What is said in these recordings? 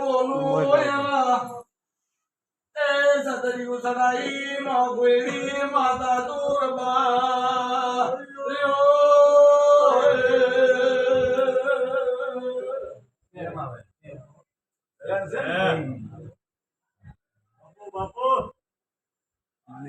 બોલું એવા એ સતરી બાપુ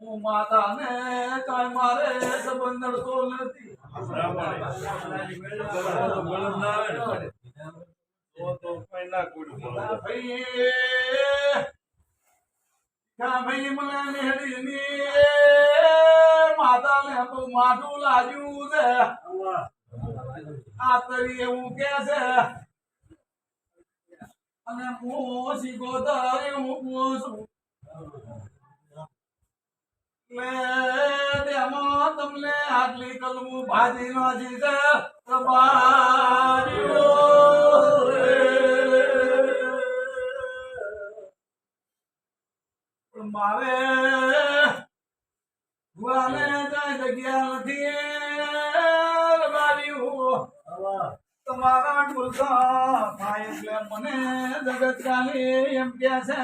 હું માતાને કાંઈ મારે સંબંધ નડતો નથી. માતાને તો માઠું લાગ્યું છે. આ તરી એવું કે છે. અને હું શીખોતર હું પૂછું. લે તેમાં તમને ભાજી છે. મારે ભુવાને જગ્યા નથી રબાર્યું. તમારા ઢોલકા ભાઈ એટલે મને જગત કાલે એમ કે છે.